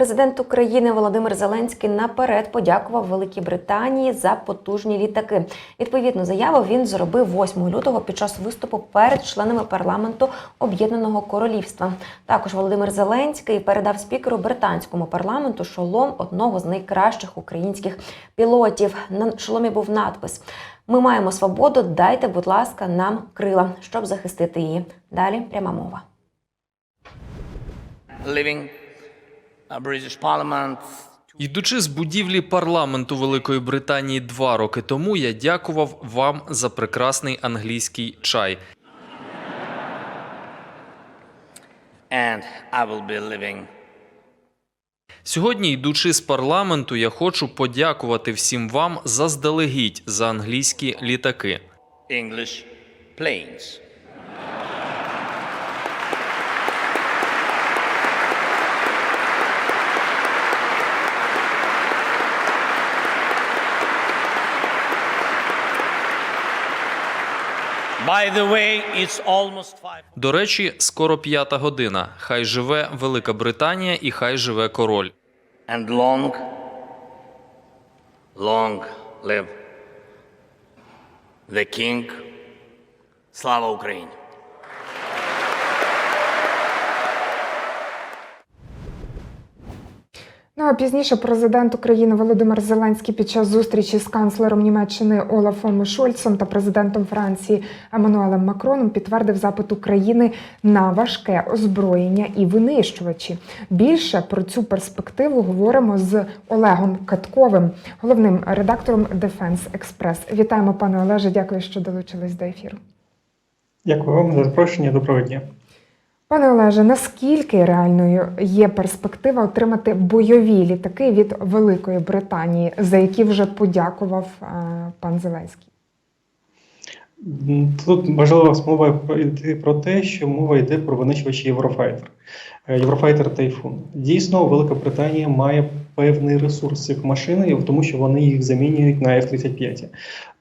Президент України Володимир Зеленський наперед подякував Великій Британії за потужні літаки. Відповідну заяву він зробив 8 лютого під час виступу перед членами парламенту Об'єднаного Королівства. Також Володимир Зеленський передав спікеру британському парламенту шолом одного з найкращих українських пілотів. На шоломі був надпис: Ми маємо свободу. Дайте, будь ласка, нам крила, щоб захистити її. Далі пряма мова. living. Йдучи з будівлі парламенту Великої Британії два роки тому, я дякував вам за прекрасний англійський чай. And I will be living Сьогодні, йдучи з парламенту, я хочу подякувати всім вам заздалегідь за англійські літаки. English planes. До речі, скоро п'ята година. Хай живе Велика Британія і хай живе король. And long, long live the king. Слава Україні! А пізніше президент України Володимир Зеленський під час зустрічі з канцлером Німеччини Олафом Шольцем та президентом Франції Еммануелем Макроном підтвердив запит України на важке озброєння і винищувачі. Більше про цю перспективу говоримо з Олегом Катковим, головним редактором Defense Express. Вітаємо, пане Олеже. Дякую, що долучились до ефіру. Дякую вам за запрошення. Доброго дня. Пане Олеже, наскільки реальною є перспектива отримати бойові літаки від Великої Британії, за які вже подякував е, пан Зеленський? Тут важлива мова йде про те, що мова йде про винищувачі Єврофайтер. Е, Єврофайтер Тайфун. Дійсно, Велика Британія має певний ресурс цих машин, тому що вони їх замінюють на F-35.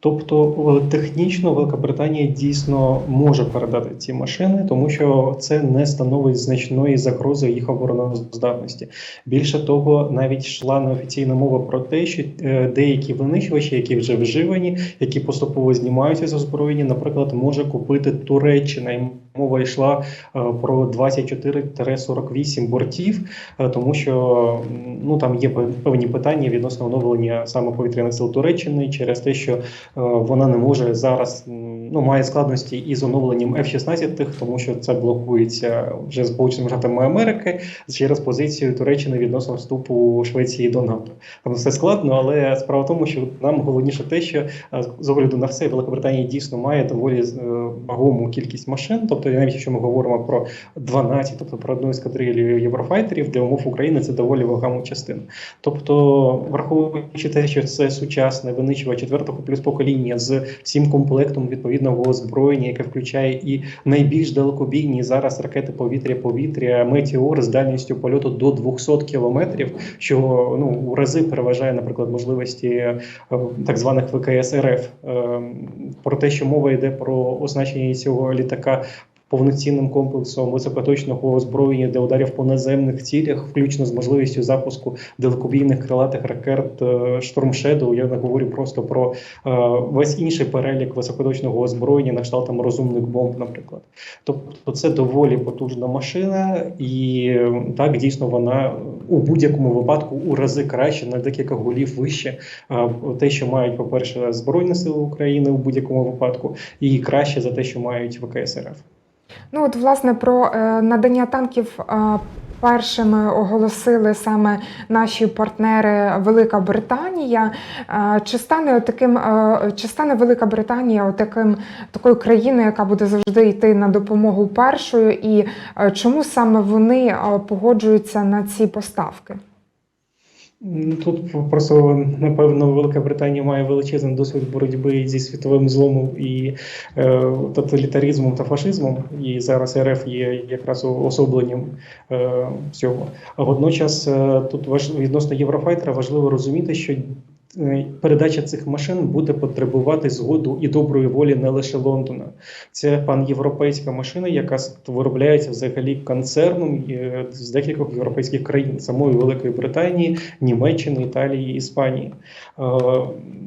Тобто технічно Велика Британія дійсно може передати ці машини, тому що це не становить значної загрози їх обороноздатності. Більше того, навіть йшла неофіційна мова про те, що е, деякі винищувачі, які вже вживані, які поступово знімаються з озброєння, наприклад, може купити Туреччина. І мова йшла е, про 24-48 бортів, е, тому що ну там є певні питання відносно оновлення саме повітряних сил Туреччини через те, що вона не може зараз ну має складності із оновленням F-16, тому що це блокується вже Сполученими Штатами Америки через позицію Туреччини відносно вступу Швеції до НАТО. Там все складно, але справа в тому, що нам головніше те, що е, з огляду на все Велика Британія дійсно має доволі е, вагому кількість машин. Тобто, навіть якщо ми говоримо про 12, тобто про одну ескадрилью єврофайтерів, для умов України це доволі вагому частина. Тобто, враховуючи те, що це сучасне винищувач четвертого плюс покоління з всім комплектом відповідного озброєння, яке включає і найбільш далекобійні зараз ракети повітря-повітря, метеор з дальністю польоту до 200 кілометрів, що ну у рази переважає, наприклад, можливості е, так званих ВКС РФ. Е, Про те, що мова йде про оснащення цього літака повноцінним комплексом високоточного озброєння для ударів по наземних цілях, включно з можливістю запуску далекобійних крилатих ракет Shadow. Я не говорю просто про е, весь інший перелік високоточного озброєння на кшталт там розумних бомб, наприклад. Тобто це доволі потужна машина, і так дійсно вона у будь-якому випадку у рази краще на декілька голів вище. е, Те, що мають, по-перше, Збройні Сили України у будь-якому випадку, і краще за те, що мають ВКС РФ. Ну от власне про е, надання танків. е, Першими оголосили саме наші партнери Велика Британія. Е, Чи стане таким, чи стане Велика Британія таким такою країною, яка буде завжди йти на допомогу першою, і чому саме вони погоджуються на ці поставки? М, Тут просто напевно Велика Британія має величезний досвід боротьби зі світовим зломом і е, тоталітаризмом та фашизмом. І зараз РФ є якраз особленням е, цього. А водночас е, тут важ, відносно Єврофайтера важливо розуміти, що передача цих машин буде потребувати згоду і доброї волі не лише Лондона. Це панєвропейська машина, яка виробляється взагалі концерном е, з декількох європейських країн, самої Великої Британії, Німеччини, Італії, Іспанії. Е,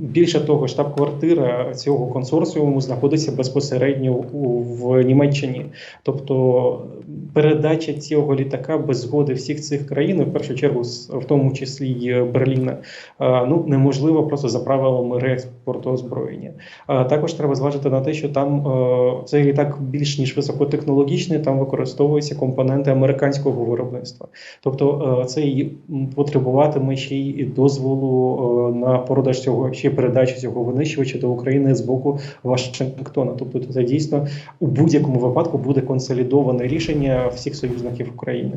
Більше того, штаб-квартира цього консорціуму знаходиться безпосередньо в Німеччині. Тобто передача цього літака без згоди всіх цих країн, в першу чергу, в тому числі й Берліна, е, ну неможливо просто за правилами реекспорту озброєння. Також треба зважити на те, що там е, цей літак більш ніж високотехнологічний, там використовуються компоненти американського виробництва. Тобто е, це і потребуватиме ще й дозволу е, на продаж цього ще передачу цього винищувача до України з боку Вашингтона. Тобто це дійсно у будь-якому випадку буде консолідоване рішення всіх союзників України.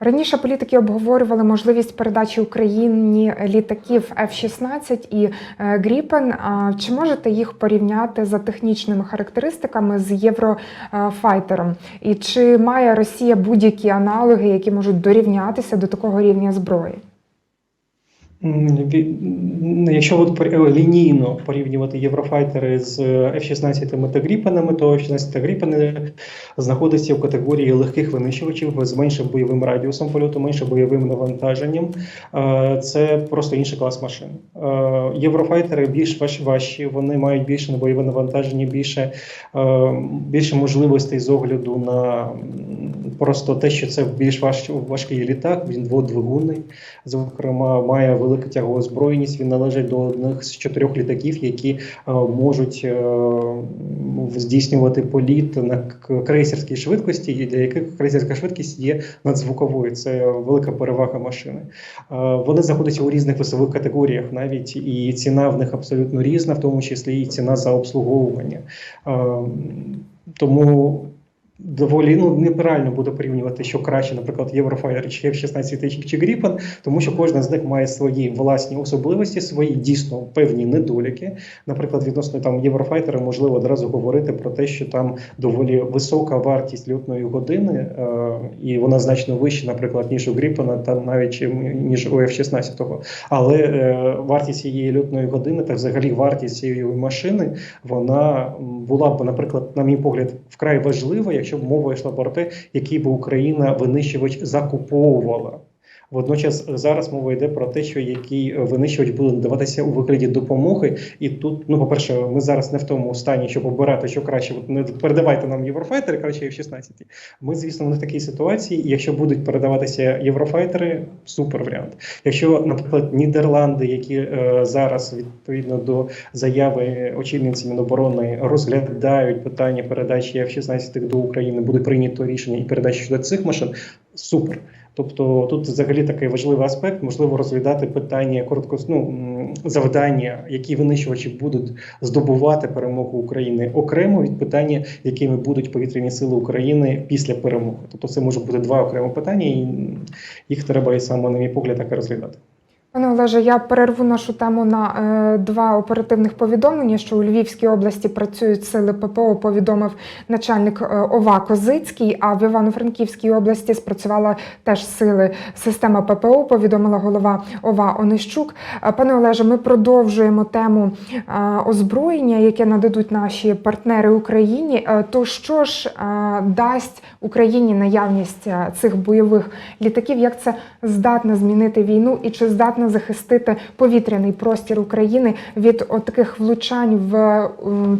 Раніше політики обговорювали можливість передачі Україні літаків F-16 і е, Gripen. Чи можете їх порівняти за технічними характеристиками з Єврофайтером? І чи має Росія будь-які аналоги, які можуть дорівнятися до такого рівня зброї? Якщо от лінійно порівнювати єврофайтери з F-16 та Гріпенами, то F-16 та Гріпени знаходяться в категорії легких винищувачів з меншим бойовим радіусом польоту, менше бойовим навантаженням. Е, Це просто інший клас машин. Е, Єврофайтери більш важ- важчі, вони мають більше бойове навантаження, більше, е, більше можливостей з огляду на просто те, що це більш важкий літак, він дводвигунний зокрема, має велику тягову озброєність. Він належить до одних з чотирьох літаків, які е, можуть е, здійснювати політ на крейсерській швидкості, і для яких крейсерська швидкість є надзвуковою. Це велика перевага машини. Е, Вони знаходяться у різних весових категоріях, навіть і ціна в них абсолютно різна, в тому числі і ціна за обслуговування. Тому доволі ну неправильно буде порівнювати, що краще, наприклад, Єврофайер чи F-16 чи, Гріпен, тому що кожна з них має свої власні особливості, свої дійсно певні недоліки. Наприклад, відносно там Єврофайтера можливо одразу говорити про те, що там доволі висока вартість льотної години, е, і вона значно вища, наприклад, ніж у Гріпена, та навіть ніж у F-16. Але е, вартість цієї льотної години та взагалі вартість цієї машини вона була б, наприклад, на мій погляд, вкрай важлива, якщо мова йшла про те, який би Україна винищувач закуповувала. Водночас зараз мова йде про те, що який е, винищувач буде надаватися у вигляді допомоги. І тут, ну, по-перше, ми зараз не в тому стані, щоб обирати, що краще. От не передавайте нам єврофайтери, краще F-16. Ми, звісно, не в такій ситуації. Якщо будуть передаватися єврофайтери, супер варіант. Якщо, наприклад, Нідерланди, які е, зараз відповідно до заяви очільниці Міноборони розглядають питання передачі F-16 до України, буде прийнято рішення і передачі щодо цих машин, супер. Тобто тут взагалі такий важливий аспект, можливо, розглядати питання коротко ну, завдання, які винищувачі будуть здобувати перемогу України окремо від питання, якими будуть повітряні сили України після перемоги. Тобто це може бути два окремі питання, і їх треба і саме, на мій погляд, так і розглядати. Пане Олеже, я перерву нашу тему на е, два оперативних повідомлення, що у Львівській області працюють сили ППО, повідомив начальник е, ОВА Козицький. А в Івано-Франківській області спрацювала теж сили система ППО, повідомила голова ОВА Онищук. Е, Пане Олеже, ми продовжуємо тему е, озброєння, яке нададуть наші партнери Україні. Е, То що ж е, дасть Україні наявність е, цих бойових літаків? Як це здатне змінити війну і чи здатне захистити повітряний простір України від таких влучань в е,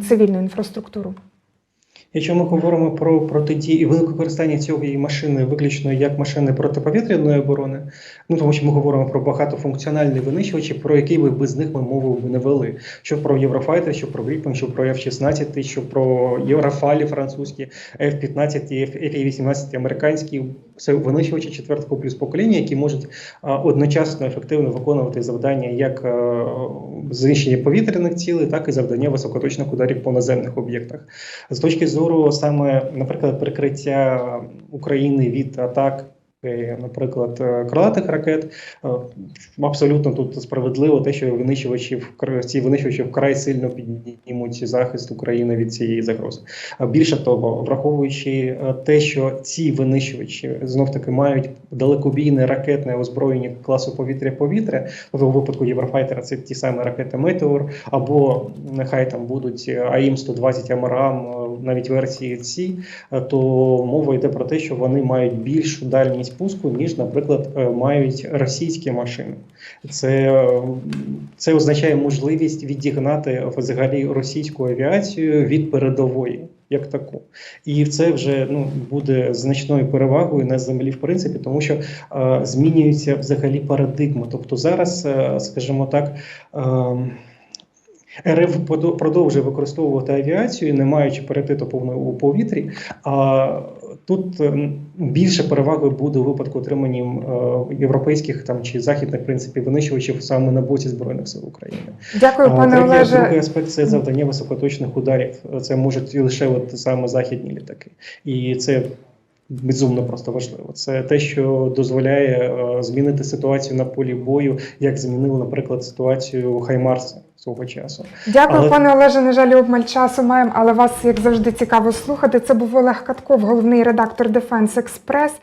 цивільну інфраструктуру? Якщо ми говоримо про протидію і використання цієї машини виключно як машини протиповітряної оборони, ну тому що ми говоримо про багатофункціональні винищувачі, про які би без них ми мову не вели. Що про Єврофайтер, що про Гріпен, що про F-16, що про Єврофалі французькі, F-15 і F-18 американські. Це винищувачі четвертого плюс покоління, які можуть а, одночасно ефективно виконувати завдання як а, знищення повітряних цілей, так і завдання високоточних ударів по наземних об'єктах. З точки зору саме, наприклад, прикриття України від атак. Е, Наприклад, е, крилатих ракет е, абсолютно тут справедливо те, що винищувачі вкр- ці винищувачі вкрай сильно піднімуть захист України від цієї загрози. Більше того, враховуючи те, що ці винищувачі знов таки мають далекобійне ракетне озброєння класу повітря-повітря, у випадку Єврофайтера це ті самі ракети Метеор, або нехай там будуть АІМ-120 Амарам, е, навіть версії ці, то мова йде про те, що вони мають більшу дальність пуску, ніж, наприклад, е, мають російські машини. Це, це означає можливість відігнати взагалі російську авіацію від передової. Як таку, і це вже ну буде значною перевагою на землі, в принципі, тому що е, змінюється взагалі парадигма. Тобто зараз, е, скажімо так, е, РФ продовжує використовувати авіацію, не маючи паритету повної у повітрі. А тут е, більше переваги буде у випадку отримання е, європейських там чи західних принципів винищувачів саме на боці збройних сил України. Дякую, А, пане Олеже. Другий аспект це завдання високоточних ударів. Це можуть лише от саме західні літаки, і це безумно просто важливо. Це те, що дозволяє е, змінити ситуацію на полі бою, як змінило, наприклад, ситуацію Хаймарса свого часу. Дякую, Але- пане Олеже. На жаль, обмаль часу маємо, але вас як завжди цікаво слухати. Це був Олег Катков, головний редактор Defense Express.